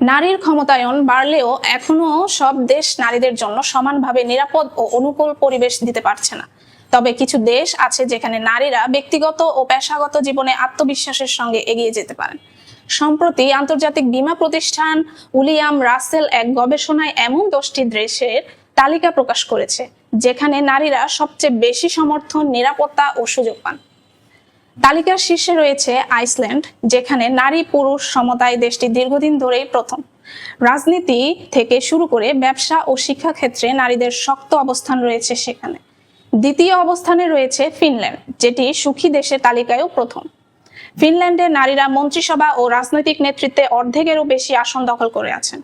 নারীর ক্ষমতায়ন বাড়লেও এখনও সব দেশ নারীদের জন্য সমানভাবে নিরাপদ ও অনুকূল পরিবেশ দিতে পারছে না। তবে কিছু দেশ আছে যেখানে নারীরা ব্যক্তিগত ও পেশাগত জীবনে আত্মবিশ্বাসের সঙ্গে এগিয়ে যেতে পারেন। সম্প্রতি আন্তর্জাতিক বীমা প্রতিষ্ঠান উলিয়াম রাসেল এক গবেষণায় এমন দশটি দেশের তালিকা প্রকাশ করেছে, যেখানে নারীরা সবচেয়ে বেশি সমর্থন, নিরাপত্তা ও সুযোগ পান। তালিকার শীর্ষে রয়েছে আইসল্যান্ড, যেখানে নারী পুরুষ সমতায় দেশটি দীর্ঘদিন ধরেই প্রথম। রাজনীতি থেকে শুরু করে ব্যবসা ও শিক্ষা ক্ষেত্রে নারীদের শক্ত অবস্থান রয়েছে সেখানে। দ্বিতীয় অবস্থানে রয়েছে ফিনল্যান্ড, যেটি সুখী দেশের তালিকায়ও প্রথম। ফিনল্যান্ডের নারীরা মন্ত্রিসভা ও রাজনৈতিক নেতৃত্বে অর্ধেকেরও বেশি আসন দখল করে আছেন।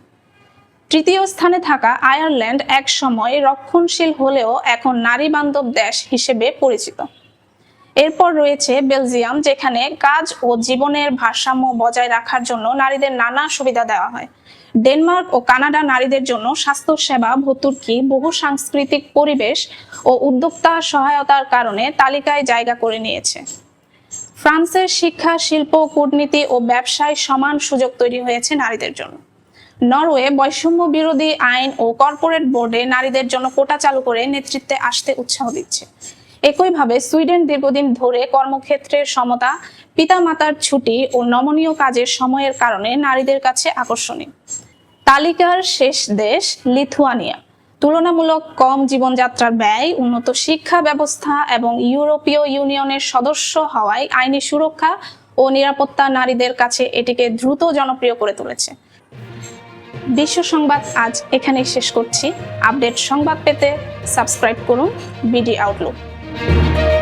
তৃতীয় স্থানে থাকা আয়ারল্যান্ড এক সময় রক্ষণশীল হলেও এখন নারী বান্ধব দেশ হিসেবে পরিচিত। এরপর রয়েছে বেলজিয়াম, যেখানে কাজ ও জীবনের ভারসাম্য বজায় রাখার জন্য নারীদের নানা সুবিধা দেওয়া হয়। ডেনমার্ক ও কানাডা নারীদের জন্য স্বাস্থ্যসেবা, ভর্তুকি, বহু সাংস্কৃতিক পরিবেশ ও উদ্যোক্তা সহায়তার কারণে তালিকায় জায়গা করে নিয়েছে। ফ্রান্সের শিক্ষা, শিল্প, কূটনীতি ও ব্যবসায় সমান সুযোগ তৈরি হয়েছে নারীদের জন্য। নরওয়ে বৈষম্য বিরোধী আইন ও কর্পোরেট বোর্ডে নারীদের জন্য কোটা চালু করে নেতৃত্বে আসতে উৎসাহ দিচ্ছে। একইভাবে সুইডেন দীর্ঘদিন ধরে কর্মক্ষেত্রের সমতা, পিতামাতার ছুটি ও নমনীয় কাজের সময়ের কারণে নারীদের কাছে আকর্ষণীয়। তালিকার শেষ দেশ লিথুয়ানিয়া। তুলনামূলক কম জীবনযাত্রার ব্যয়, উন্নত শিক্ষা ব্যবস্থা এবং ইউরোপীয় ইউনিয়নের সদস্য হওয়ায় আইনি সুরক্ষা ও নিরাপত্তা নারীদের কাছে এটিকে দ্রুত জনপ্রিয় করে তুলেছে। বিশ্ব সংবাদ আজ এখানেই শেষ করছি। আপডেট সংবাদ পেতে সাবস্ক্রাইব করুন বিডি আউটলুক। Thank you.